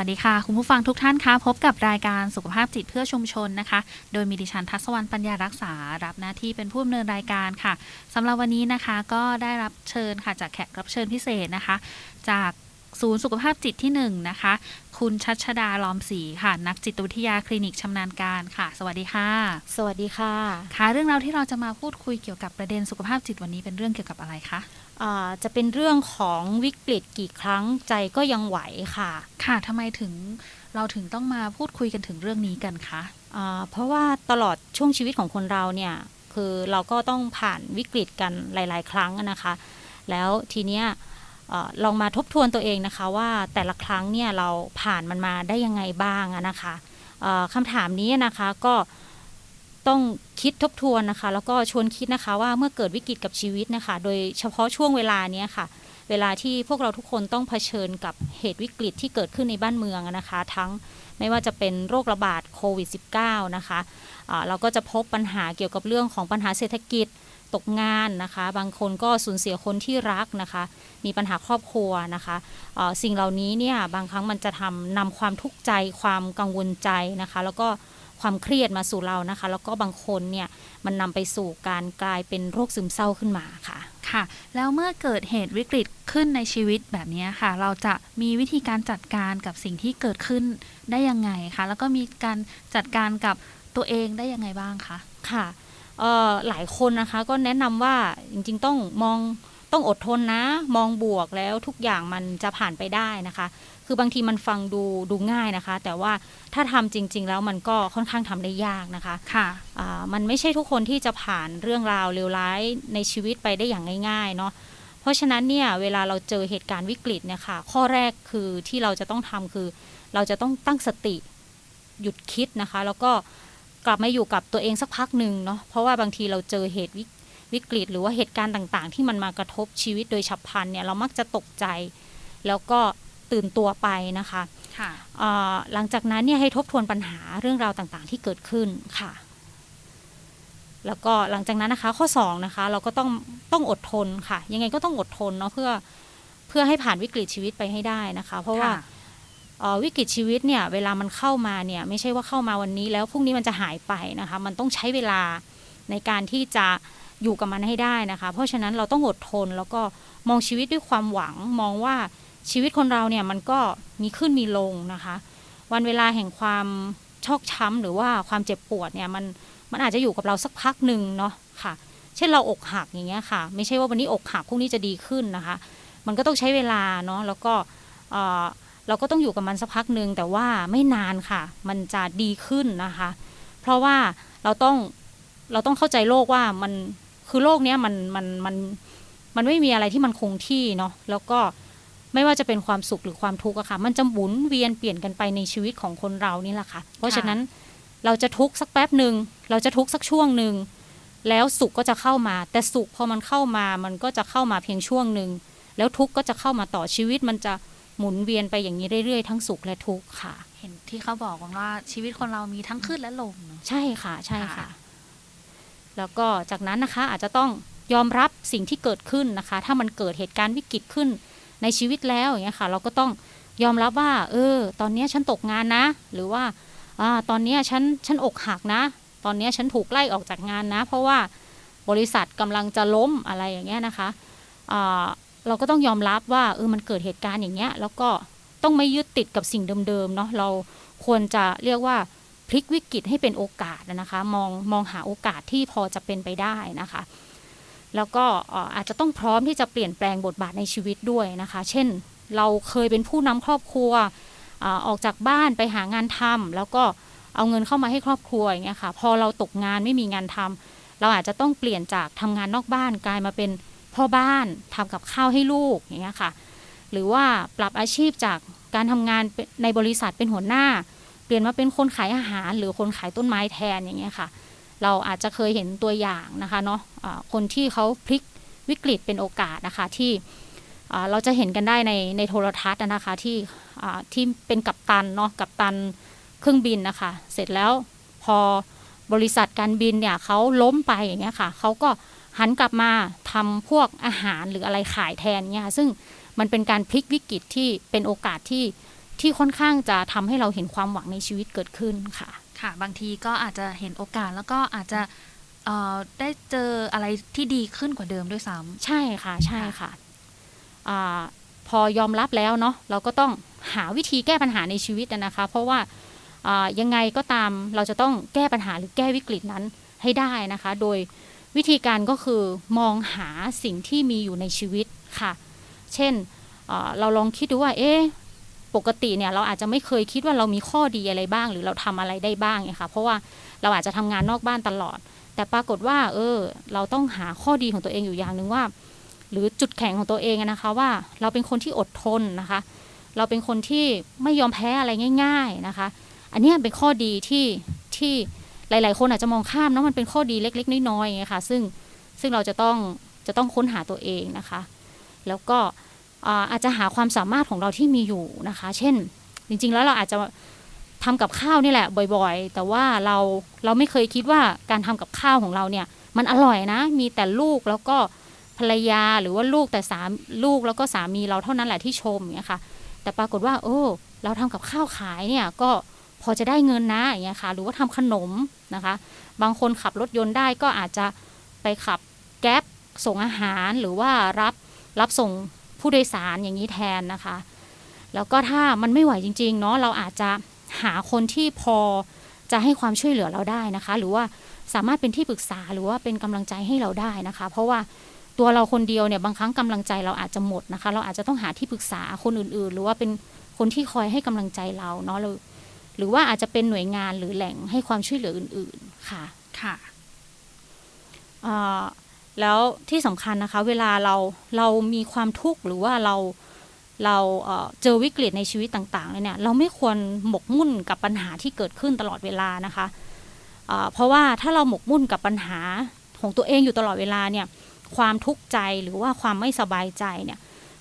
วัสดีค่ะ คุณผู้ฟังทุกท่านคะพบกับรายการสุขภาพจิตเพื่อชุมชนนะคะ โดยมีดิฉันทัศวรรณปัญญารักษา รับหน้าที่เป็นผู้ดำเนินรายการค่ะสำหรับวันนี้นะคะก็ได้รับเชิญค่ะจากแขกรับเชิญพิเศษนะคะ จากศูนย์สุขภาพจิตที่หนึ่งนะคะ คุณชัชดาลอมศรีค่ะ นักจิตวิทยาคลินิกชำนาญการค่ะ สวัสดีค่ะ สวัสดีค่ะ ค่ะ เรื่องราวที่เราจะมาพูดคุยเกี่ยวกับประเด็นสุขภาพจิตวันนี้เป็นเรื่องเกี่ยวกับอะไรคะอ่า จะเป็นเรื่องของวิกฤตกี่ครั้งใจก็ยังไหวค่ะ ค่ะทำไมถึงเราถึงต้องมาพูดคุยกันถึงเรื่องนี้กันคะอ่าเพราะว่าตลอดช่วงชีวิตของคนเราเนี่ยคือเราก็ต้องผ่านวิกฤตกันหลาย ๆ ครั้งนะคะ แล้วทีเนี้ยเออลองมาทบทวนตัวเองนะคะว่าแต่ละครั้งเนี่ยเราผ่านมันมาได้ยังไงบ้างอะนะคะเอ่อคำถามนี้นะคะก็ ต้องคิดทบทวนนะคะ แล้วก็ชวนคิดนะคะว่าเมื่อเกิดวิกฤตกับชีวิตนะคะ โดยเฉพาะช่วงเวลาเนี้ยค่ะ เวลาที่พวกเราทุกคนต้องเผชิญกับเหตุวิกฤตที่เกิดขึ้นในบ้านเมืองนะคะ ทั้งไม่ว่าจะเป็นโรคระบาดโควิด -19 นะคะอ่าเราก็จะพบปัญหาเกี่ยวกับเรื่องของปัญหาเศรษฐกิจตกงานนะคะ บางคนก็สูญเสียคนที่รักนะคะ มีปัญหาครอบครัวนะคะเอ่อสิ่งเหล่านี้เนี่ยบางครั้งมันจะทำนำความทุกข์ใจความกังวลใจนะคะ แล้วก็ ความเครียดมาสู่เรานะคะ แล้วก็บางคนเนี่ยมันนำไปสู่การกลายเป็นโรคซึมเศร้าขึ้นมาค่ะค่ะ แล้วเมื่อเกิดเหตุวิกฤตขึ้นในชีวิตแบบนี้ค่ะ เราจะมีวิธีการจัดการกับสิ่งที่เกิดขึ้นได้ยังไงคะแล้วก็มีการจัดการกับตัวเองได้ยังไงบ้างคะค่ะเอ่อหลายคนนะคะก็แนะนำว่าจริงๆต้องมองต้องอดทนนะ มองบวกแล้วทุกอย่างมันจะผ่านไปได้นะคะ คือบางทีมันฟังดูดูง่ายนะคะ แต่ว่าถ้าทำจริง ๆ แล้วมันก็ค่อนข้างทำได้ยากนะคะค่ะอ่ามันไม่ใช่ทุกคนที่จะผ่านเรื่องราวเลวร้ายในชีวิตไปได้อย่างง่าย ๆ เนาะเพราะฉะนั้นเนี่ยเวลาเราเจอเหตุการณ์วิกฤตเนี่ยค่ะ ข้อแรกคือที่เราจะต้องทำคือ เราจะต้องตั้งสติหยุดคิดนะคะ แล้วก็กลับมาอยู่กับตัวเองสักพักหนึ่งเนาะเพราะว่าบางทีเราเจอเหตุวิวิกฤต หรือว่าเหตุการณ์ต่างๆ ที่มันมากระทบชีวิตโดยฉับพลันเนี่ยเรามักจะตกใจ แล้วก็ ตื่นตัวไปนะคะค่ะอ่าหลังจากนั้นเนี่ยให้ทบทวนปัญหาเรื่องราวต่างๆ ที่เกิดขึ้นค่ะ แล้วก็หลังจากนั้นนะคะข้อ2นะคะเราก็ต้องต้องอดทนค่ะ ยังไงก็ต้องอดทนเนาะเพื่อเพื่อให้ผ่านวิกฤตชีวิตไปให้ได้นะคะ เพราะว่าค่ะเอ่อวิกฤตชีวิตเนี่ยเวลามันเข้ามาเนี่ยไม่ใช่ว่าเข้ามาวันนี้แล้วพรุ่งนี้มันจะหายไปนะคะ มันต้องใช้เวลาในการที่จะอยู่กับมันให้ได้นะคะ เพราะฉะนั้นเราต้องอดทนแล้วก็มองชีวิตด้วยความหวังมองว่า ชีวิตคนเราเนี่ยมันก็มีขึ้นมีลงนะคะ วันเวลาแห่งความชอกช้ำหรือว่าความเจ็บปวดเนี่ยมันมันอาจจะอยู่กับเราสักพักหนึ่งเนาะค่ะ เช่นเราอกหักอย่างเงี้ยค่ะ ไม่ใช่ว่าวันนี้อกหักพรุ่งนี้จะดีขึ้นนะคะ มันก็ต้องใช้เวลาเนาะแล้วก็เอ่อเราก็ต้องอยู่กับมันสักพักหนึ่งแต่ว่าไม่นานค่ะ มันจะดีขึ้นนะคะ เพราะว่าเราต้องเราต้องเข้าใจโลกว่ามันคือโลกเนี้ยมันมันมันมันไม่มีอะไรที่มันคงที่เนาะแล้วก็ ไม่ว่าจะเป็นความสุขหรือความทุกข์อะค่ะ มันจะหมุนเวียนเปลี่ยนกันไปในชีวิตของคนเรานี่แหละค่ะ เพราะฉะนั้นเราจะทุกข์สักแป๊บหนึ่งเราจะทุกข์สักช่วงหนึ่งแล้วสุขก็จะเข้ามา แต่สุขพอมันเข้ามามันก็จะเข้ามาเพียงช่วงหนึ่งแล้วทุกข์ก็จะเข้ามาต่อชีวิตมันจะหมุนเวียนไปอย่างนี้เรื่อยๆทั้งสุขและทุกข์ค่ะ เห็นที่เขาบอกกันว่าชีวิตคนเรามีทั้งขึ้นและลงเนอะใช่ค่ะใช่ค่ะค่ะ แล้วก็จากนั้นนะคะอาจจะต้องยอมรับสิ่งที่เกิดขึ้นนะคะ ถ้ามันเกิดเหตุการณ์วิกฤตขึ้น ในชีวิตแล้วอย่างเงี้ยค่ะ เราก็ต้องยอมรับว่า เออ ตอนนี้ฉันตกงานนะ หรือว่าอ่าตอนนี้ฉันฉันอกหักนะ ตอนนี้ฉันถูกไล่ออกจากงานนะ เพราะว่าบริษัทกำลังจะล้มอะไรอย่างเงี้ยนะคะอ่าเราก็ต้องยอมรับว่าเออมันเกิดเหตุการณ์อย่างเงี้ย แล้วก็ต้องไม่ยึดติดกับสิ่งเดิมๆเนาะเราควรจะเรียกว่าพลิกวิกฤตให้เป็นโอกาสนะคะ มองมองหาโอกาสที่พอจะเป็นไปได้นะคะ แล้วก็อาจจะต้องพร้อมที่จะเปลี่ยนแปลงบทบาทในชีวิตด้วยนะคะ เช่น เราเคยเป็นผู้นำครอบครัวออกจากบ้านไปหางานทำแล้วก็เอาเงินเข้ามาให้ครอบครัวอย่างเงี้ยค่ะพอเราตกงานไม่มีงานทำเราอาจจะต้องเปลี่ยนจากทำงานนอกบ้านกลายมาเป็นพ่อบ้านทำกับข้าวให้ลูกอย่างเงี้ยค่ะหรือว่าปรับอาชีพจากการทำงานในบริษัทเป็นหัวหน้า เปลี่ยนมาเป็นคนขายอาหาร หรือคนขายต้นไม้แทนอย่างเงี้ยค่ะ เราอาจจะเคยเห็นตัวอย่างนะคะเนาะะคนที่เขาพลิกวิกฤตเป็นโอกาสนะคะที่เราจะเห็นกันได้ในในโทรทัศน์นะคะที่ที่เป็นกัปตันเนาะกัปตันเครื่องบินนะคะ เสร็จแล้วพอบริษัทการบินเนี่ยเขาล้มไปอย่างเงี้ยค่ะเขาก็หันกลับมาทำพวกอาหารหรืออะไรขายแทนเนี่ยค่ะซึ่งมันเป็นการพลิกวิกฤตที่เป็นโอกาสที่ที่ค่อนข้างจะทำให้เราเห็นความหวังในชีวิตเกิดขึ้นค่ะ ค่ะบางทีก็อาจจะเห็นโอกาสแล้วก็อาจจะเอ่อได้เจออะไรที่ดีขึ้นกว่าเดิมด้วยซ้ำใช่ค่ะใช่ค่ะอาพอยอมรับแล้วเนาะเราก็ต้องหาวิธีแก้ปัญหาในชีวิตนะนะคะ เพราะว่าอ่ายังไงก็ตามเราจะต้องแก้ปัญหาหรือแก้วิกฤตนั้นให้ได้นะคะ โดยวิธีการก็คือมองหาสิ่งที่มีอยู่ในชีวิตค่ะ เช่นอ่าเราลองคิดดูว่า เอ๊ะ ปกติเนี่ยเราอาจจะไม่เคยคิดว่าเรามีข้อดีอะไรบ้าง หรือเราทำอะไรได้บ้างเนี่ยค่ะเพราะว่าเราอาจจะทำงานนอกบ้านตลอด แต่ปรากฏว่า เออ เราต้องหาข้อดีของตัวเองอยู่อย่างหนึ่งว่า หรือจุดแข็งของตัวเองนะคะว่า เราเป็นคนที่อดทนนะคะ เราเป็นคนที่ไม่ยอมแพ้อะไรง่าย ๆนะคะ อันนี้เป็นข้อดีที่ที่หลาย ๆ คนอาจจะมองข้ามนะมันเป็นข้อดีเล็ก ๆ น้อยๆอย่างค่ะซึ่งซึ่งเราจะต้องจะต้องค้นหาตัวเองนะคะ แล้วก็ อาจจะหาความสามารถของเราที่มีอยู่นะคะ เช่น จริงๆ แล้วเราอาจจะทำกับข้าวนี่แหละบ่อยๆ แต่ว่าเราเราไม่เคยคิดว่าการทำกับข้าวของเราเนี่ย มันอร่อยนะ มีแต่ลูกแล้วก็ภรรยาหรือว่าลูกแต่สามลูกแล้วก็สามีเราเท่านั้นแหละที่ชมอย่างเงี้ยค่ะ แต่ปรากฏว่า โอ้ เราทำกับข้าวขายเนี่ยก็พอจะได้เงินนะอย่างเงี้ยค่ะ หรือว่าทำขนมนะคะ บางคนขับรถยนต์ได้ก็อาจจะไปขับแก๊ปส่งอาหารหรือว่ารับรับส่ง ผู้โดยสารอย่างนี้แทนนะคะ แล้วก็ถ้ามันไม่ไหวจริงๆเนาะเราอาจจะหาคนที่พอจะให้ความช่วยเหลือเราได้นะคะ หรือว่าสามารถเป็นที่ปรึกษาหรือว่าเป็นกำลังใจให้เราได้นะคะ เพราะว่าตัวเราคนเดียวเนี่ยบางครั้งกำลังใจเราอาจจะหมดนะคะ เราอาจจะต้องหาที่ปรึกษาคนอื่นๆ หรือว่าเป็นคนที่คอยให้กำลังใจเราเนาะเราหรือว่าอาจจะเป็นหน่วยงานหรือแหล่งให้ความช่วยเหลืออื่น ๆค่ะค่ะอ่า แล้วที่สำคัญนะคะ เวลาเราเรามีความทุกข์หรือว่าเราเราเจอวิกฤตในชีวิตต่างๆเลยเนี่ยเราไม่ควรหมกมุ่นกับปัญหาที่เกิดขึ้นตลอดเวลานะคะเพราะว่าถ้าเราหมกมุ่นกับปัญหาของตัวเองอยู่ตลอดเวลาเนี่ยความทุกข์ใจหรือว่าความไม่สบายใจเนี่ย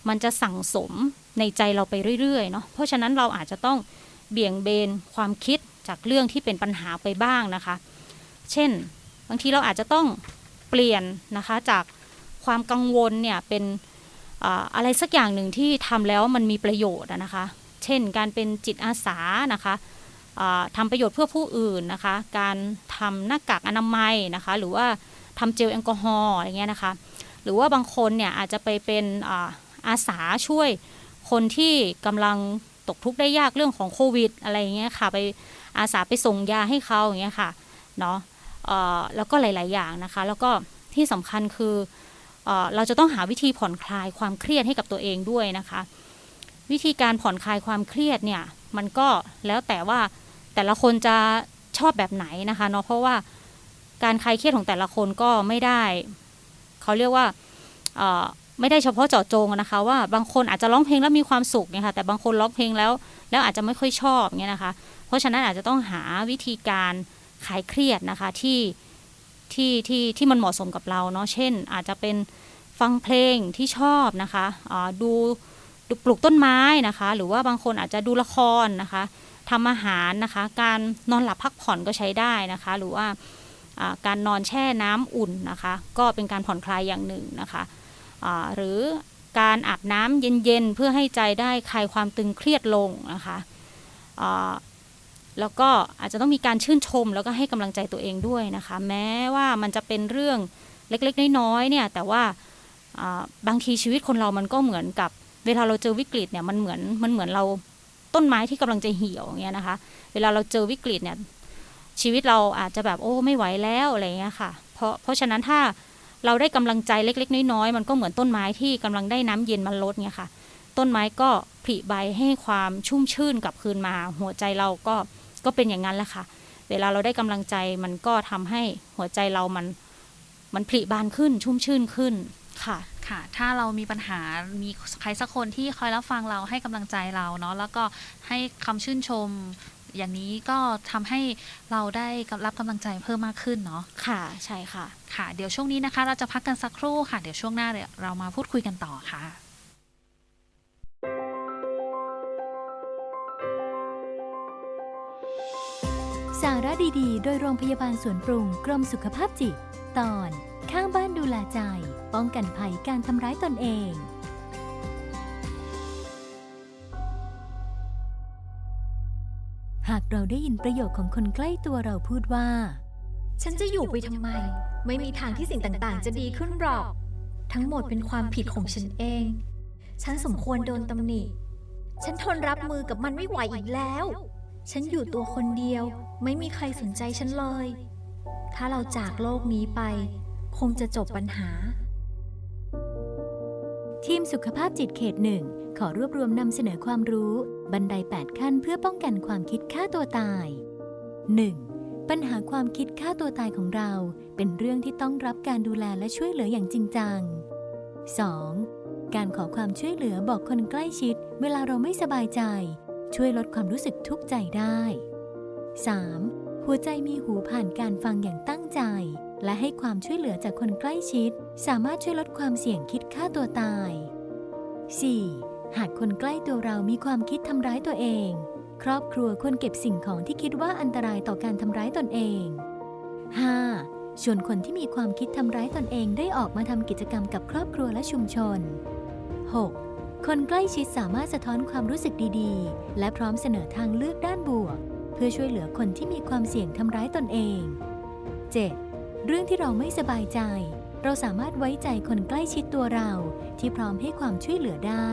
มันจะสั่งสมในใจเราไปเรื่อยๆเนาะเพราะฉะนั้นเราอาจจะต้องเบี่ยงเบนความคิดจากเรื่องที่เป็นปัญหาไปบ้างนะคะ เช่น บางทีเราอาจจะต้อง เปลี่ยนนะคะจากความกังวลเนี่ยเป็นอะไรสักอย่างหนึ่งที่ทำแล้วมันมีประโยชน์นะคะ เช่นการเป็นจิตอาสานะคะอ่าทำประโยชน์เพื่อผู้อื่นนะคะ การทำหน้ากากอนามัยนะคะ หรือว่าทำเจลแอลกอฮอล์อะไรเงี้ยนะคะ หรือว่าบางคนเนี่ยอาจจะไปเป็นอาสาช่วยคนที่กำลังตกทุกข์ได้ยากเรื่องของโควิดอะไรเงี้ยค่ะ ไปอาสาไปส่งยาให้เขาอย่างเงี้ยค่ะเนาะ แล้วก็หลาย ๆ อย่างนะคะ แล้วก็ที่สำคัญคือเอเราจะต้องหาวิธีผ่อนคลายความเครียดให้กับตัวเองด้วยนะคะ วิธีการผ่อนคลายความเครียดเนี่ยมันก็แล้วแต่ว่าแต่ละคนจะชอบแบบไหนนะคะเนาะเพราะว่าการคลายเครียดของแต่ละคนก็ไม่ได้เขาเรียกว่าไม่ได้เฉพาะเจาะจงนะคะว่าบางคนอาจจะร้องเพลงแล้วมีความสุขเนี่ยค่ะแต่บางคนร้องเพลงแล้วแล้วอาจจะไม่ค่อยชอบเงี้ยนะคะ เพราะฉะนั้นอาจจะต้องหาวิธีการ คลายเครียดนะคะที่ที่ที่ที่มันเหมาะสมกับเราเนาะเช่น อาจจะเป็นฟังเพลงที่ชอบนะคะดูดูปลูกต้นไม้นะคะ หรือว่าบางคนอาจจะดูละครนะคะทำอาหารนะคะ การนอนหลับพักผ่อนก็ใช้ได้นะคะ หรือว่าการนอนแช่น้ำอุ่นนะคะ ก็เป็นการผ่อนคลายอย่างหนึ่งนะคะหรือการอาบน้ำเย็นๆเพื่อให้ใจได้คลายความตึงเครียดลงนะคะ แล้วก็อาจจะต้องมีการชื่นชมแล้วก็ให้กำลังใจตัวเองด้วยนะคะ แม้ว่ามันจะเป็นเรื่องเล็กๆ น้อยๆเนี่ยแต่ว่าบางทีชีวิตคนเรามันก็เหมือนกับเวลาเราเจอวิกฤตเนี่ยมันเหมือนมันเหมือนเราต้นไม้ที่กำลังจะเหี่ยวอย่างเงี้ยนะคะ เวลาเราเจอวิกฤตเนี่ยชีวิตเราอาจจะแบบโอ้ไม่ไหวแล้วอะไรเงี้ยค่ะเพราะเพราะฉะนั้นถ้าเราได้กำลังใจเล็ก ๆ น้อยๆมันก็เหมือนต้นไม้ที่กำลังได้น้ำเย็นมาลดเนี่ยค่ะ ต้นไม้ก็ผลิใบให้ความชุ่มชื่นกลับคืนมา หัวใจเราก็ ก็เป็นอย่างนั้นแหละค่ะ เวลาเราได้กำลังใจมันก็ทำให้หัวใจเรามันมันผลิบานขึ้นชุ่มชื่นขึ้นค่ะค่ะถ้าเรามีปัญหา มีใครสักคนที่คอยรับฟังเราให้กำลังใจเราเนาะ แล้วก็ให้คำชื่นชม อย่างนี้ก็ทำให้เราได้รับกำลังใจเพิ่มมากขึ้นเนาะ ค่ะ ใช่ค่ะ ค่ะ เดี๋ยวช่วงนี้นะคะ เราจะพักกันสักครู่ค่ะ เดี๋ยวช่วงหน้าเดี๋ยวเรามาพูดคุยกันต่อค่ะ สาระดีๆ โดยโรงพยาบาลสวนปรุงกรมสุขภาพจิต ตอนข้างบ้านดูแลใจ ป้องกันภัยการทำร้ายตนเอง หากเราได้ยินประโยคของคนใกล้ตัวเราพูดว่า ฉันจะอยู่ไปทำไม ไม่มีทางที่สิ่งต่างๆ จะดีขึ้นหรอก ทั้งหมดเป็นความผิดของฉันเอง ฉันสมควรโดนตำหนิ ฉันทนรับมือกับมันไม่ไหวอีกแล้ว ฉันอยู่ตัวคนเดียว ไม่มีใครสนใจฉันเลย ถ้าเราจากโลกนี้ไป คงจะจบปัญหา ทีมสุขภาพจิตเขตหนึ่งขอรวบรวมนำเสนอความรู้ บันได 8 ขั้นเพื่อป้องกันความคิดฆ่าตัวตาย 1. ปัญหาความคิดฆ่าตัวตายของเรา เป็นเรื่องที่ต้องรับการดูแลและช่วยเหลืออย่างจริงจัง 2. การขอความช่วยเหลือบอกคนใกล้ชิด เวลาเราไม่สบายใจ ช่วยลดความรู้สึกทุกข์ใจได้ 3. หัวใจมีหูผ่านการฟังอย่างตั้งใจ และให้ความช่วยเหลือจากคนใกล้ชิด สามารถช่วยลดความเสี่ยงคิดฆ่าตัวตาย 4. หากคนใกล้ตัวเรามีความคิดทำร้ายตัวเอง ครอบครัวควรเก็บสิ่งของที่คิดว่าอันตรายต่อการทำร้ายตนเอง 5. ชวนคนที่มีความคิดทำร้ายตนเองได้ออกมาทำกิจกรรมกับครอบครัวและชุมชน 6. คนใกล้ชิดสามารถสะท้อนความรู้สึกดีๆ และพร้อมเสนอทางเลือกด้านบวก เพื่อช่วยเหลือคนที่มีความเสี่ยงทำร้ายตนเอง 7. เรื่องที่เราไม่สบายใจ เราสามารถไว้ใจคนใกล้ชิดตัวเราที่พร้อมให้ความช่วยเหลือได้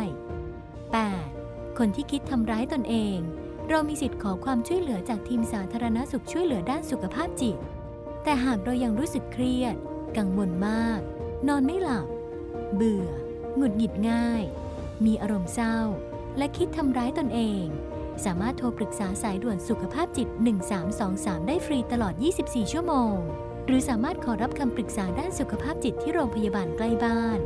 8. คนที่คิดทำร้ายตนเอง เรามีสิทธิ์ขอความช่วยเหลือจากทีมสาธารณสุขช่วยเหลือด้านสุขภาพจิต แต่หากเรายังรู้สึกเครียด กังวลมาก นอนไม่หลับ เบื่อ หงุดหงิดง่าย มีอารมณ์เศร้า และคิดทำร้ายตนเอง สามารถโทรปรึกษาสายด่วนสุขภาพจิต 1323 ได้ฟรีตลอด 24 ชั่วโมง หรือสามารถขอรับคำปรึกษาด้านสุขภาพจิตที่โรงพยาบาลใกล้บ้าน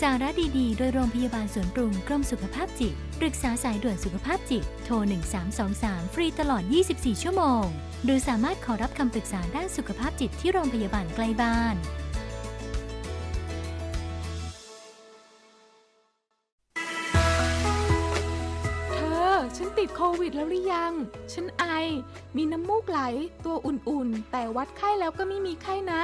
สาระดีๆ โดยโรงพยาบาลสวนปรุงกรมสุขภาพจิต ปรึกษาสายด่วนสุขภาพจิต โทร 1323 ฟรีตลอด 24 ชั่วโมง หรือสามารถขอรับคำปรึกษาด้านสุขภาพจิตที่โรงพยาบาลใกล้บ้าน วิดแล้วหรือยัง ฉันไอ มีน้ำมูกไหล ตัวอุ่นๆ แต่วัดไข้แล้วก็ไม่มีไข้นะ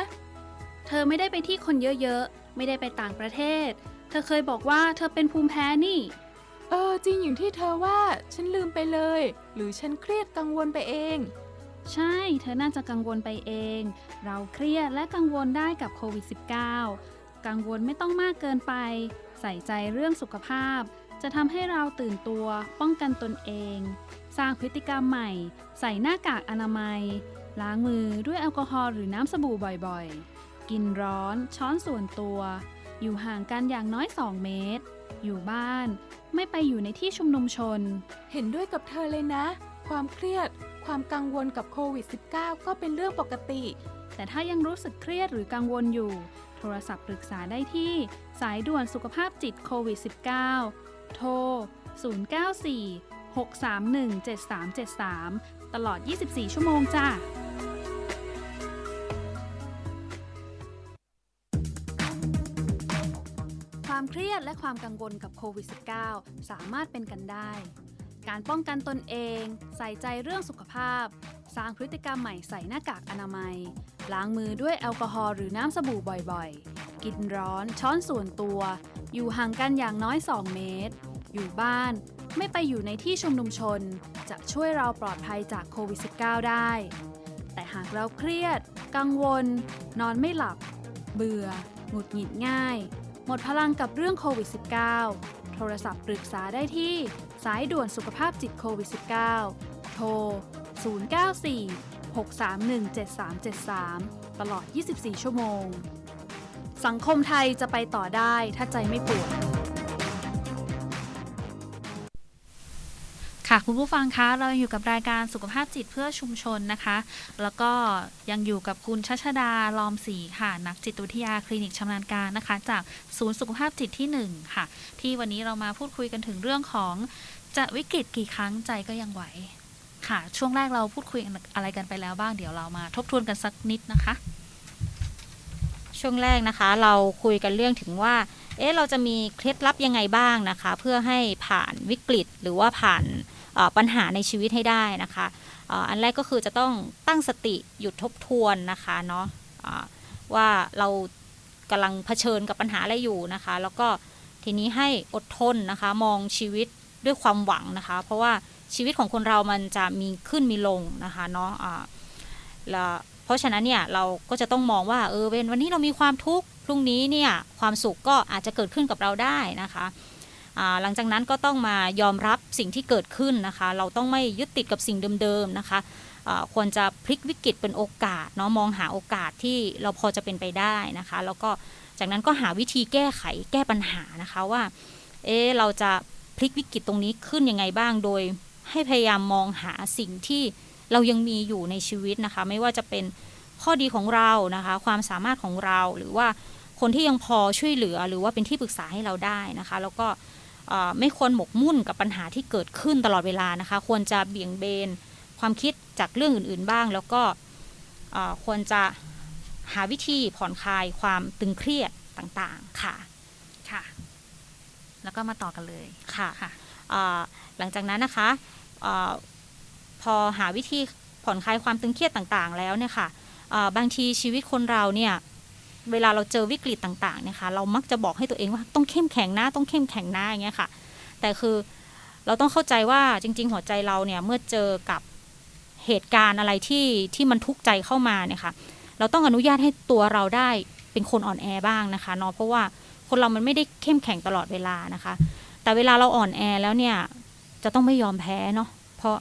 เธอไม่ได้ไปที่คนเยอะๆ ไม่ได้ไปต่างประเทศ เธอเคยบอกว่าเธอเป็นภูมิแพ้นี่ เออ จริงอย่างที่เธอว่า ฉันลืมไปเลย หรือฉันเครียดกังวลไปเอง ใช่ เธอน่าจะกังวลไปเอง เราเครียดและกังวลได้กับโควิด -19 กังวลไม่ต้องมากเกินไป ใส่ใจเรื่องสุขภาพ จะทำให้เราตื่นตัวป้องกันตนเอง สร้างพฤติกรรมใหม่ ใส่หน้ากากอนามัย ล้างมือด้วยแอลกอฮอล์หรือน้ำสบู่บ่อยๆ กินร้อนช้อนส่วนตัว อยู่ห่างกันอย่างน้อย 2 เมตร อยู่บ้าน ไม่ไปอยู่ในที่ชุมนุมชน เห็นด้วยกับเธอเลยนะ ความเครียด ความกังวลกับโควิด -19 ก็เป็นเรื่องปกติ แต่ถ้ายังรู้สึกเครียดหรือกังวลอยู่ โทรศัพท์ปรึกษาได้ที่สายด่วนสุขภาพจิตโควิด -19 โทร 094 631 7373 ตลอด 24 ชั่วโมงจ้าความเครียดและความกังวลกับโควิด -19 สามารถเป็นกันได้ การป้องกันตนเอง ใส่ใจเรื่องสุขภาพ สร้างพฤติกรรมใหม่ใส่หน้ากากอนามัย ล้างมือด้วยแอลกอฮอล์หรือน้ำสบู่บ่อยๆ กินร้อน ช้อนส่วนตัว อยู่ห่างกันอย่างน้อย 2 เมตร อยู่บ้าน ไม่ไปอยู่ในที่ชุมนุมชน จะช่วยเราปลอดภัยจากโควิด -19 ได้ แต่หากเราเครียด กังวล นอนไม่หลับ เบื่อ หงุดหงิดง่าย หมดพลังกับเรื่องโควิด -19 โทรศัพท์ปรึกษาได้ที่ สายด่วนสุขภาพจิตโควิด -19 โทร 094 631 7373 ตลอด 24 ชั่วโมง สังคมไทยจะไปต่อได้ถ้าใจไม่ป่วยค่ะคุณผู้ฟังคะเรายังอยู่กับรายการสุขภาพจิตเพื่อชุมชนนะคะ แล้วก็ยังอยู่กับคุณชัชดาลอมศรีค่ะ นักจิตวิทยาคลินิกชำนาญการนะคะ จากศูนย์สุขภาพจิตที่ 1 ค่ะ ที่วันนี้เรามาพูดคุยกันถึงเรื่องของจะวิกฤตกี่ครั้งใจก็ยังไหวค่ะ ช่วงแรกเราพูดคุยอะไรกันไปแล้วบ้างเดี๋ยวเรามาทบทวนกันสักนิดนะคะ ช่วงแรกนะคะ เราคุยกันเรื่องถึงว่า เอ๊ะเราจะมีเคล็ดลับยังไงบ้างนะคะ เพื่อให้ผ่านวิกฤตหรือว่าผ่านปัญหาในชีวิตให้ได้นะคะอันแรกก็คือจะต้องตั้งสติหยุดทบทวนนะคะเนาะว่าเรากำลังเผชิญกับปัญหาอะไรอยู่นะคะ แล้วก็ทีนี้ให้อดทนนะคะ มองชีวิตด้วยความหวังนะคะ เพราะว่าชีวิตของคนเรามันจะมีขึ้นมีลงนะคะเนาะอ่าแล้ว ราะฉะนั้นเนี่ยเราก็จะต้องมองว่าเออเวนวันนี้เรามีความทุกข์พรุ่งนี้เนี่ยความสุขก็อาจจะเกิดขึ้นกับเราได้นะคะหลังจากนั้นก็ต้องมายอมรับสิ่งที่เกิดขึ้นนะคะ เราต้องไม่ยึดติดกับสิ่งเดิมๆนะคะควรจะพลิกวิกฤตเป็นโอกาสเนาะมองหาโอกาสที่เราพอจะเป็นไปได้นะคะ แล้วก็จากนั้นก็หาวิธีแก้ไขแก้ปัญหานะคะว่าเอ๊ะเราจะพลิกวิกฤตตรงนี้ขึ้นยังไงบ้างโดยให้พยายามมองหาสิ่งที่ เรายังมีอยู่ในชีวิตนะคะ ไม่ว่าจะเป็นข้อดีของเรานะคะ ความสามารถของเราหรือว่าคนที่ยังพอช่วยเหลือ หรือว่าเป็นที่ปรึกษาให้เราได้นะคะ แล้วก็เอ่อไม่ควรหมกมุ่นกับปัญหาที่เกิดขึ้นตลอดเวลานะคะ ควรจะเบี่ยงเบนความคิดจากเรื่องอื่น ๆ บ้าง แล้วก็เอ่อควรจะหาวิธีผ่อนคลายความตึงเครียดต่างๆค่ะค่ะ แล้วก็มาต่อกันเลยค่ะค่ะอ่าหลังจากนั้นนะคะอา พอหาวิธีผ่อนคลายความตึงเครียดต่างๆ แล้วเนี่ยค่ะบางทีชีวิตคนเราเนี่ยเวลาเราเจอวิกฤตต่างๆเนี่ยค่ะเรามักจะบอกให้ตัวเองว่าต้องเข้มแข็งนะต้องเข้มแข็งนะอย่างเงี้ยค่ะ แต่คือเราต้องเข้าใจว่าจริง ๆ หัวใจเราเนี่ยเมื่อเจอกับเหตุการณ์อะไรที่ที่มันทุกข์ใจเข้ามาเนี่ยค่ะเราต้องอนุญาตให้ตัวเราได้เป็นคนอ่อนแอบ้างนะคะเนาะเพราะว่าคนเรามันไม่ได้เข้มแข็งตลอดเวลานะคะ แต่เวลาเราอ่อนแอแล้วเนี่ยจะต้องไม่ยอมแพ้เนาะเพราะ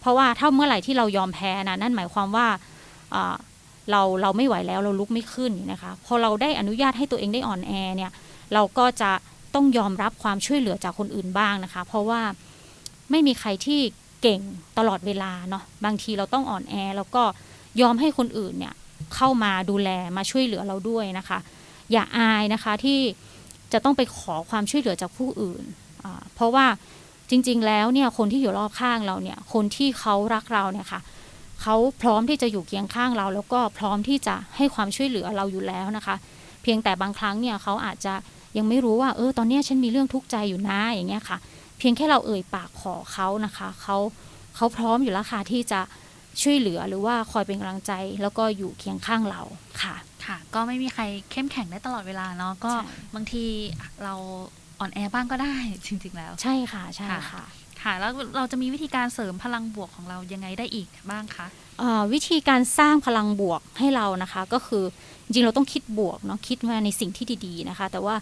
เพราะว่าถ้าเมื่อไหร่ที่เรายอมแพ้นะนั่นหมายความว่าเราเราไม่ไหวแล้วเราลุกไม่ขึ้นนะคะพอเราได้อนุญาตให้ตัวเองได้อ่อนแอเนี่ยเราก็จะต้องยอมรับความช่วยเหลือจากคนอื่นบ้างนะคะ เพราะว่าไม่มีใครที่เก่งตลอดเวลาเนาะบางทีเราต้องอ่อนแอ แล้วก็ยอมให้คนอื่นเนี่ยเข้ามาดูแลมาช่วยเหลือเราด้วยนะคะ อย่าอายนะคะที่จะต้องไปขอความช่วยเหลือจากผู้อื่น เพราะว่า จริง ๆ แล้วเนี่ยคนที่อยู่รอบข้างเราเนี่ย คนที่เขารักเราเนี่ยค่ะเขาพร้อมที่จะอยู่เคียงข้างเรา แล้วก็พร้อมที่จะให้ความช่วยเหลือเราอยู่แล้วนะคะ เพียงแต่บางครั้งเนี่ยเขาอาจจะยังไม่รู้ว่าเออตอนเนี้ยฉันมีเรื่องทุกข์ใจอยู่นะอย่างเงี้ยค่ะ เพียงแค่เราเอ่ยปากขอเขานะคะเขาเขาพร้อมอยู่แล้วค่ะที่จะช่วยเหลือหรือว่าคอยเป็นกำลังใจ แล้วก็อยู่เคียงข้างเราค่ะ ค่ะ ก็ไม่มีใครเข้มแข็งได้ตลอดเวลาเนาะก็ใช่บางทีเรา อ่อนแอบ้างก็ได้จริงๆแล้ว ใช่ค่ะใช่ค่ะค่ะค่ะแล้วเราจะมีวิธีการเสริมพลังบวกของเรายังไงได้อีกบ้างคะเอ่อวิธีการสร้างพลังบวกให้เรานะคะ ก็คือจริงๆเราต้องคิดบวกเนาะคิดมาในสิ่งที่ดีๆนะคะ แต่ว่า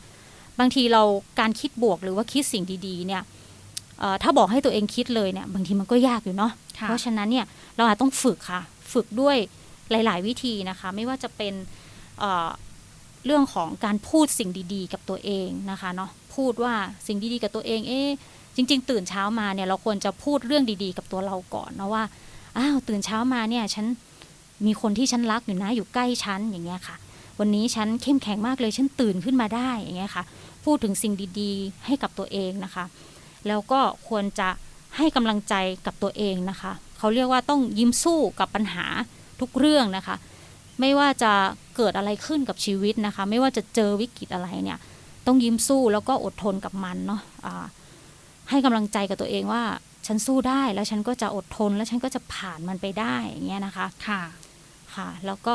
บางทีเราการคิดบวกหรือว่าคิดสิ่งดีๆเนี่ยเอ่อถ้าบอกให้ตัวเองคิดเลยเนี่ยบางทีมันก็ยากอยู่เนาะค่ะเพราะฉะนั้นเนี่ยเราอาจต้องฝึกค่ะ ฝึกด้วยหลาย ๆ วิธีนะคะ ไม่ว่าจะเป็นเอ่อเรื่องของการพูดสิ่งดี ๆ กับตัวเองนะคะเนาะ พูดว่าสิ่งดีๆกับตัวเองเอ๊จริง ๆ ตื่นเช้ามาเนี่ยเราควรจะพูดเรื่องดีๆ กับตัวเราก่อนนะว่าอ้าวตื่นเช้ามาเนี่ยฉันมีคนที่ฉันรักอยู่นะอยู่ใกล้ฉันอย่างเงี้ยค่ะ วันนี้ฉันเข้มแข็งมากเลยฉันตื่นขึ้นมาได้อย่างเงี้ยค่ะ พูดถึงสิ่งดีๆ ให้กับตัวเองนะคะ แล้วก็ควรจะให้กำลังใจกับตัวเองนะคะเขาเรียกว่าต้องยิ้มสู้กับปัญหาทุกเรื่องนะคะ ไม่ว่าจะเกิดอะไรขึ้นกับชีวิตนะคะ ไม่ว่าจะเจอวิกฤตอะไรเนี่ย ต้องยิ้มสู้แล้วก็อดทนกับมันเนาะอ่าให้กำลังใจกับตัวเองว่า ฉันสู้ได้แล้วฉันก็จะอดทนแล้วฉันก็จะผ่านมันไปได้อย่างเงี้ยนะคะค่ะค่ะ แล้วก็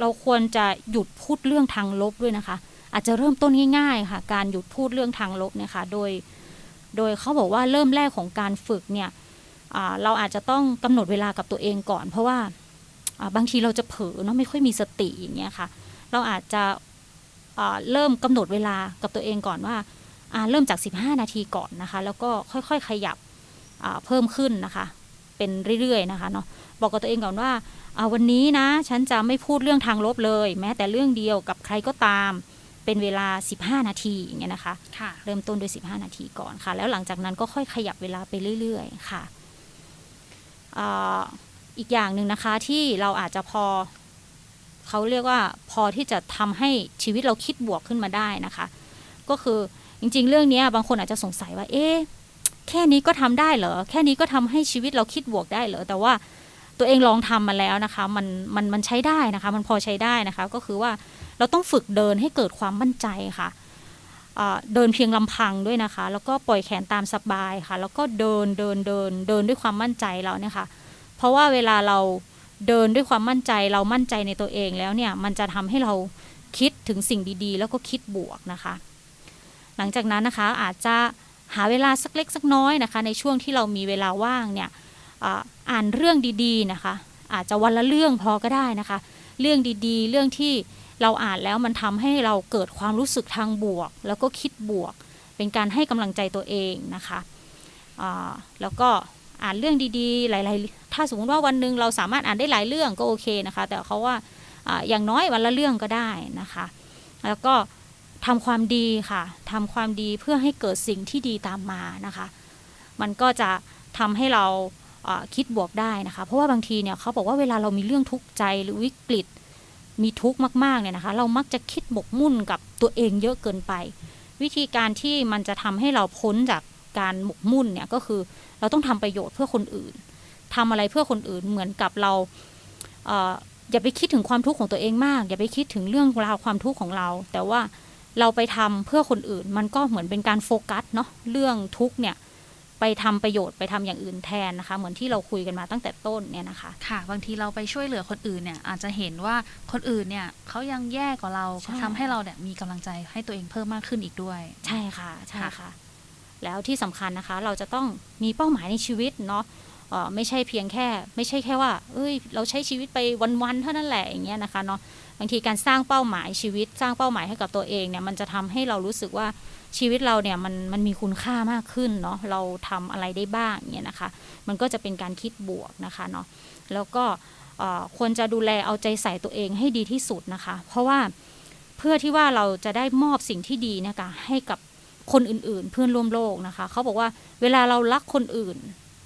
เราควรจะหยุดพูดเรื่องทางลบด้วยนะคะ อาจจะเริ่มต้นง่าย ๆ ค่ะ การหยุดพูดเรื่องทางลบเนี่ยค่ะโดย โดยเขาบอกว่าเริ่มแรกของการฝึกเนี่ยอ่าเราอาจจะต้องกำหนดเวลากับตัวเองก่อน เพราะว่าอ่าบางทีเราจะเผลอเนาะไม่ค่อยมีสติอย่างเงี้ยค่ะ เราอาจจะอ่า เริ่มกำหนดเวลากับตัวเองก่อนว่าอ่าเริ่มจาก 15 นาทีก่อนนะคะ แล้วก็ค่อยๆขยับอ่าเพิ่มขึ้นนะคะ เป็นเรื่อยๆนะคะเนาะบอกกับตัวเองก่อนว่าอ่าวันนี้นะฉันจะไม่พูดเรื่องทางลบเลย แม้แต่เรื่องเดียวกับใครก็ตามเป็นเวลา 15 นาทีอย่างเงี้ยนะคะค่ะเริ่มต้นด้วย 15 นาทีก่อนค่ะ แล้วหลังจากนั้นก็ค่อยขยับเวลาไปเรื่อย ๆ ค่ะอ่าอีกอย่างหนึ่งนะคะที่เราอาจจะพอ เขาเรียกว่าพอที่จะทำให้ชีวิตเราคิดบวกขึ้นมาได้นะคะ ก็คือจริง ๆ เรื่องนี้บางคนอาจจะสงสัยว่า เอ๊ะแค่นี้ก็ทำได้เหรอแค่นี้ก็ทำให้ชีวิตเราคิดบวกได้เหรอแต่ว่าตัวเองลองทำมาแล้วนะคะมันมันมันใช้ได้นะคะ มันพอใช้ได้นะคะ ก็คือว่าเราต้องฝึกเดินให้เกิดความมั่นใจค่ะอ่าเดินเพียงลำพังด้วยนะคะ แล้วก็ปล่อยแขนตามสบายค่ะ แล้วก็เดินเดินเดินเดินด้วยความมั่นใจเราเนี่ยค่ะ เพราะว่าเวลาเรา เดินด้วยความมั่นใจเรามั่นใจในตัวเองแล้วเนี่ยมันจะทำให้เราคิดถึงสิ่งดีๆ แล้วก็คิดบวกนะคะ หลังจากนั้นนะคะอาจจะหาเวลาสักเล็กสักน้อยนะคะ ในช่วงที่เรามีเวลาว่างเนี่ยอ่าอ่านเรื่องดีๆนะคะ อาจจะวันละเรื่องพอก็ได้นะคะ เรื่องดีๆ เรื่องที่เราอ่านแล้วมันทำให้เราเกิดความรู้สึกทางบวก แล้วก็คิดบวก เป็นการให้กำลังใจตัวเองนะคะแล้วก็ อ่านเรื่องดีๆ หลายๆ ถ้าสมมติว่าวันหนึ่งเราสามารถอ่านได้หลายเรื่องก็โอเคนะคะ แต่เขาว่าออย่างน้อยวันละเรื่องก็ได้นะคะ แล้วก็ทำความดีค่ะทำความดีเพื่อให้เกิดสิ่งที่ดีตามมานะคะ มันก็จะทำให้เราคิดบวกได้นะคะ เพราะว่าบางทีเนี่ยเขาบอกว่าเวลาเรามีเรื่องทุกข์ใจหรือวิกฤตมีทุกข์มากๆเนี่ยนะคะ เรามักจะคิดหมกมุ่นกับตัวเองเยอะเกินไป วิธีการที่มันจะทำให้เราพ้นจากการหมกมุ่นเนี่ยก็คือ เราต้องทำประโยชน์เพื่อคนอื่นทำอะไรเพื่อคนอื่นเหมือนกับเราเอ่ออย่าไปคิดถึงความทุกข์ของตัวเองมาก อย่าไปคิดถึงเรื่องราวความทุกข์ของเรา แต่ว่าเราไปทำเพื่อคนอื่น มันก็เหมือนเป็นการโฟกัสเนาะเรื่องทุกข์เนี่ยไปทำประโยชน์ไปทำอย่างอื่นแทนนะคะ เหมือนที่เราคุยกันมาตั้งแต่ต้นเนี่ยนะคะ ค่ะบางทีเราไปช่วยเหลือคนอื่นเนี่ยอาจจะเห็นว่าคนอื่นเนี่ยเขายังแย่กว่าเราใช่ทำให้เราเนี่ยมีกำลังใจให้ตัวเองเพิ่มมากขึ้นอีกด้วย ใช่ค่ะใช่ค่ะค่ะ แล้วที่สำคัญนะคะ เราจะต้องมีเป้าหมายในชีวิตเนาะไม่ใช่เพียงแค่ ไม่ใช่แค่ว่า เอ้ย เราใช้ชีวิตไปวันๆเท่านั้นแหละอย่างเงี้ยนะคะเนาะบางทีการสร้างเป้าหมายชีวิต สร้างเป้าหมายให้กับตัวเองเนี่ยมันจะทำให้เรารู้สึกว่าชีวิตเราเนี่ยมันมันมีคุณค่ามากขึ้นเนาะเราทำอะไรได้บ้างเนี่ยนะคะ มันก็จะเป็นการคิดบวกนะคะเนาะแล้วก็ควรจะดูแลเอาใจใส่ตัวเองให้ดีที่สุดนะคะ เพราะว่าเพื่อที่ว่าเราจะได้มอบสิ่งที่ดีเนะคะให้กับ คนอื่นๆ เพื่อนร่วมโลกนะคะ เขาบอกว่าเวลาเรารักคนอื่น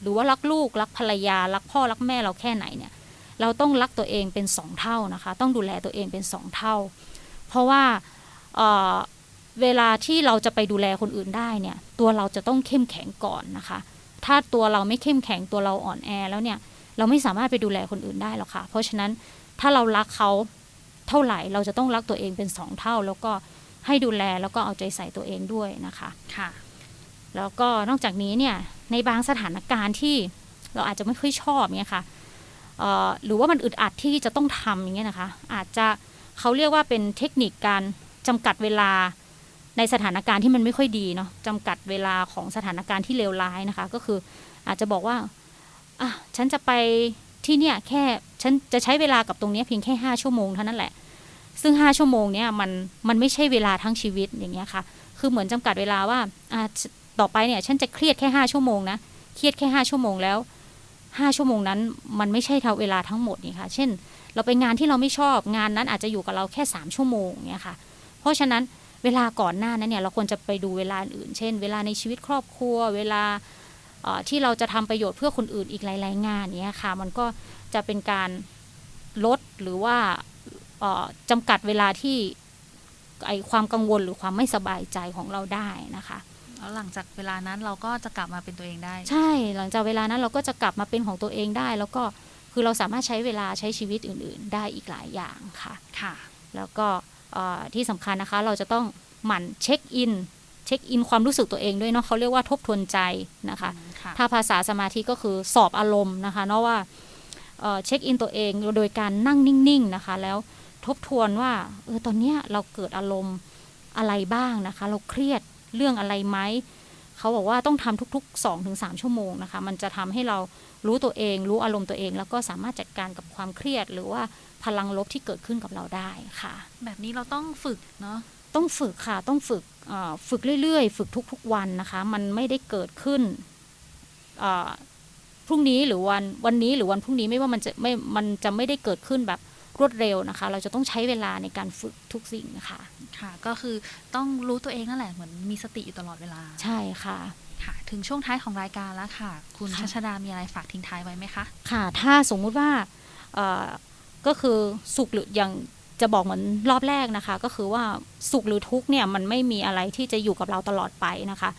หรือว่ารักลูกรักภรรยา รักพ่อรักแม่เราแค่ไหนเนี่ย เราต้องรักตัวเองเป็นสองเท่านะคะ ต้องดูแลตัวเองเป็นสองเท่า เพราะว่าเเวลาที่เราจะไปดูแลคนอื่นได้เนี่ย ตัวเราจะต้องเข้มแข็งก่อนนะคะ ถ้าตัวเราไม่เข้มแข็งตัวเราอ่อนแอแล้วเนี่ย เราไม่สามารถไปดูแลคนอื่นได้หรอกค่ะ เพราะฉะนั้นถ้าเรารักเขาเท่าไหร่เราจะต้องรักตัวเองเป็นสองเท่า แล้วก็ ให้ดูแลแล้วก็เอาใจใส่ตัวเองด้วยนะคะค่ะแล้วก็นอกจากนี้เนี่ยในบางสถานการณ์ที่เราอาจจะไม่ค่อยชอบเนี่ยค่ะเอ่อหรือว่ามันอึดอัดที่จะต้องทำอย่างเงี้ยนะคะ อาจจะเขาเรียกว่าเป็นเทคนิคการจำกัดเวลาในสถานการณ์ที่มันไม่ค่อยดีเนาะจำกัดเวลาของสถานการณ์ที่เลวร้ายนะคะ ก็คืออาจจะบอกว่าอะฉันจะไปที่เนี่ยแค่ฉันจะใช้เวลากับตรงเนี้ยเพียงแค่ห้าชั่วโมงเท่านั้นแหละ ซึ่งห้าชั่วโมงเนี่ยมันมันไม่ใช่เวลาทั้งชีวิตอย่างเงี้ยค่ะ คือเหมือนจำกัดเวลาว่าต่อไปเนี่ยฉันจะเครียดแค่ห้าชั่วโมงนะเครียดแค่ห้าชั่วโมงแล้วห้าชั่วโมงนั้นมันไม่ใช่เท่าเวลาทั้งหมดนี่ค่ะ เช่น เราไปงานที่เราไม่ชอบงานนั้นอาจจะอยู่กับเราแค่สามชั่วโมงเนี่ยค่ะ เพราะฉะนั้นเวลาก่อนหน้านั้นเนี่ยเราควรจะไปดูเวลาอื่น เช่น เวลาในชีวิตครอบครัว เวลาที่เราจะทำประโยชน์เพื่อคนอื่นอีกหลาย ๆ งานเนี่ยค่ะ มันก็จะเป็นการลดหรือว่า จำกัดเวลาที่ไอความกังวลหรือความไม่สบายใจของเราได้นะคะแล้วหลังจากเวลานั้นเราก็จะกลับมาเป็นตัวเองได้ ใช่หลังจากเวลานั้นเราก็จะกลับมาเป็นของตัวเองได้ แล้วก็คือเราสามารถใช้เวลาใช้ชีวิตอื่น ๆ ได้อีกหลายอย่างค่ะค่ะ แล้วก็เอ่อที่สำคัญนะคะเราจะต้องหมั่นเช็คอินเช็คอินความรู้สึกตัวเองด้วยเนาะเขาเรียกว่าทบทวนใจนะคะค่ะถ้าภาษาสมาธิก็คือสอบอารมณ์นะคะเนาะว่าเอ่อเช็คอินตัวเองโดยการนั่งนิ่ง ๆ นะคะ แล้ว ทบทวนว่าเออตอนเนี้ยเราเกิดอารมณ์อะไรบ้างนะคะ เราเครียดเรื่องอะไรไหมเขาบอกว่าต้องทำทุกๆ2-3ชั่วโมงนะคะ มันจะทำให้เรารู้ตัวเอง รู้อารมณ์ตัวเอง แล้วก็สามารถจัดการกับความเครียด หรือว่าพลังลบที่เกิดขึ้นกับเราได้ค่ะ แบบนี้เราต้องฝึกเนาะต้องฝึกค่ะต้องฝึกเอ่อฝึกเรื่อยๆ ฝึกทุกๆวันนะคะ มันไม่ได้เกิดขึ้นเอ่อพรุ่งนี้หรือวันวันนี้หรือวันพรุ่งนี้ไม่ว่ามันจะไม่มันจะไม่ได้เกิดขึ้นแบบ รวดเร็วนะคะ เราจะต้องใช้เวลาในการฝึกทุกสิ่งนะคะค่ะ ก็คือต้องรู้ตัวเองนั่นแหละเหมือนมีสติอยู่ตลอดเวลา ใช่ค่ะค่ะ ถึงช่วงท้ายของรายการแล้วค่ะ คุณค่ะชัชดามีอะไรฝากทิ้งท้ายไว้ไหมคะ ค่ะ ถ้าสมมุติว่าเอ่อก็คือสุขหรืออย่างจะบอกเหมือนรอบแรกนะคะ ก็คือว่าสุขหรือทุกข์เนี่ยมันไม่มีอะไรที่จะอยู่กับเราตลอดไปนะคะ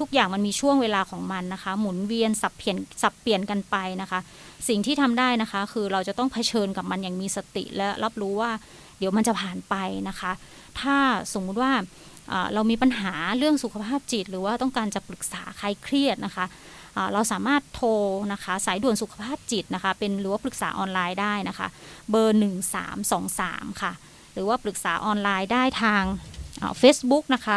ทุกอย่างมันมีช่วงเวลาของมันนะคะ หมุนเวียนสับเปลี่ยนสับเปลี่ยนกันไปนะคะ สิ่งที่ทำได้นะคะ คือเราจะต้องเผชิญกับมันอย่างมีสติและรับรู้ว่าเดี๋ยวมันจะผ่านไปนะคะ ถ้าสมมุติว่าเรามีปัญหาเรื่องสุขภาพจิต หรือว่าต้องการจะปรึกษาใครเครียดนะคะเราสามารถโทรนะคะสายด่วนสุขภาพจิตนะคะเป็นหรือว่าปรึกษาออนไลน์ได้นะคะ เบอร์ 1323 ค่ะ หรือว่าปรึกษาออนไลน์ได้ทางเฟซบุ๊กนะคะ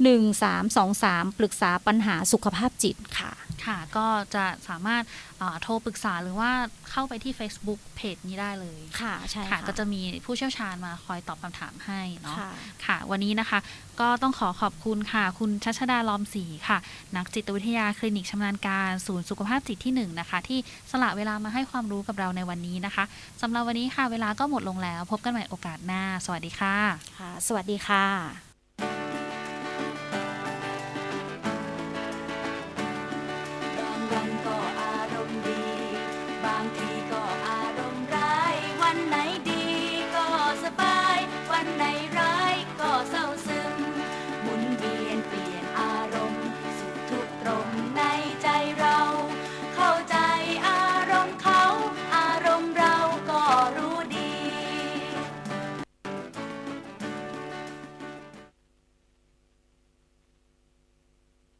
1323 ปรึกษาปัญหาสุขภาพจิตค่ะ ค่ะ ก็จะสามารถเอ่อโทรปรึกษาหรือว่าเข้าไปที่ Facebook เพจนี้ได้เลยค่ะใช่ค่ะ ก็จะมีผู้เชี่ยวชาญมาคอยตอบคำถามให้เนาะค่ะค่ะ วันนี้นะคะก็ต้องขอขอบคุณค่ะ คุณชัชดาลอมศรีค่ะ นักจิตวิทยาคลินิกชำนาญการศูนย์สุขภาพจิตที่ 1 นะคะ ที่สละเวลามาให้ความรู้กับเราในวันนี้นะคะสำหรับวันนี้ค่ะเวลาก็หมดลงแล้ว พบกันใหม่โอกาสหน้า สวัสดีค่ะค่ะ สวัสดีค่ะ